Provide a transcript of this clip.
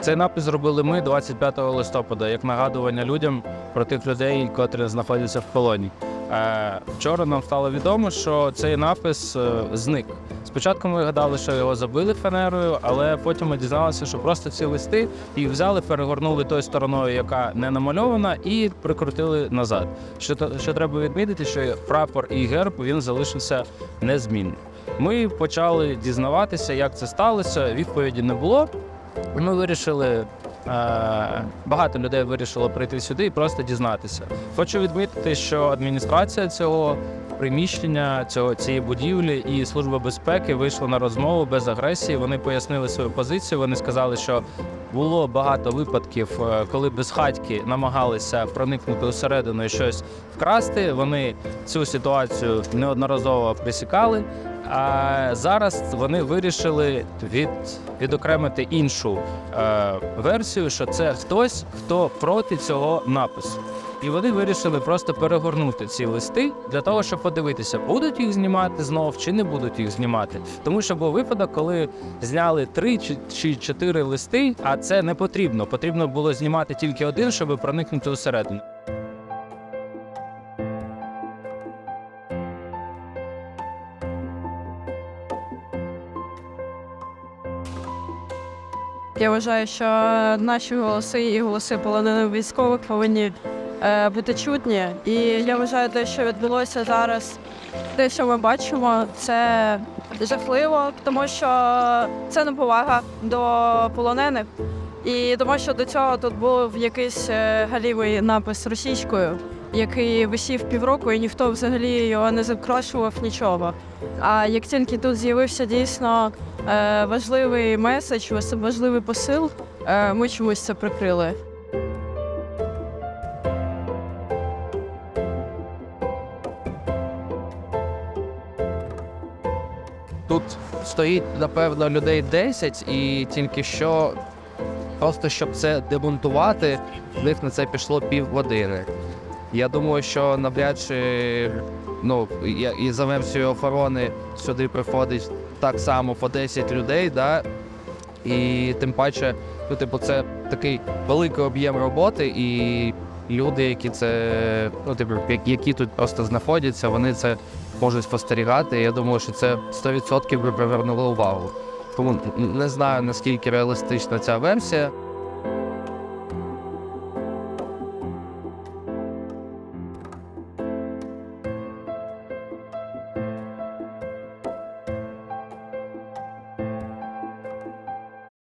Цей напис зробили ми 25 листопада, як нагадування людям про тих людей, котрі знаходяться в полоні. Е, Вчора нам стало відомо, що цей напис е, зник. Спочатку ми гадали, що його забили фанерою, але потім ми дізналися, що просто ці листи їх взяли, перегорнули тою стороною, яка не намальована, і прикрутили назад. Що, що треба відмітити, що прапор і герб він залишився незмінним. Ми почали дізнаватися, як це сталося. Відповіді не було. Ми вирішили. е, Багато людей вирішило прийти сюди і просто дізнатися. Хочу відмітити, що адміністрація цього приміщення, цього цієї будівлі і служба безпеки вийшли на розмову без агресії. Вони пояснили свою позицію. Вони сказали, що було багато випадків, е, коли безхатьки намагалися проникнути усередину і щось вкрасти. Вони цю ситуацію неодноразово присікали. А зараз вони вирішили від, відокремити іншу е, версію, що це хтось, хто проти цього напису. І вони вирішили просто перегорнути ці листи для того, щоб подивитися, будуть їх знімати знов чи не будуть їх знімати. Тому що був випадок, коли зняли три чи, чотири листи, а це не потрібно. Потрібно було знімати тільки один, щоб проникнути усередину. Я вважаю, що наші голоси і голоси полонених військових повинні бути чутні. І я вважаю, те, що відбулося зараз, те, що ми бачимо, це жахливо, тому що це неповага до полонених. І тому що до цього тут був якийсь е, галівий напис російською, який висів півроку, і ніхто взагалі його не закрашував нічого. А як тільки тут з'явився дійсно е, важливий меседж, важливий посил, е, ми чомусь це прикрили. Тут стоїть, напевно, людей 10, і тільки що, просто щоб це демонтувати, в них на це пішло півгодини. Я думаю, що навряд чи ну, і за версією охорони сюди приходить так само по 10 людей, да? і тим паче, ну, типу, це такий великий об'єм роботи, і люди, які це, ну, типу, які тут просто знаходяться, вони це можуть спостерігати. Я думаю, що це 100% би привернуло увагу. Тому не знаю наскільки реалістична ця версія.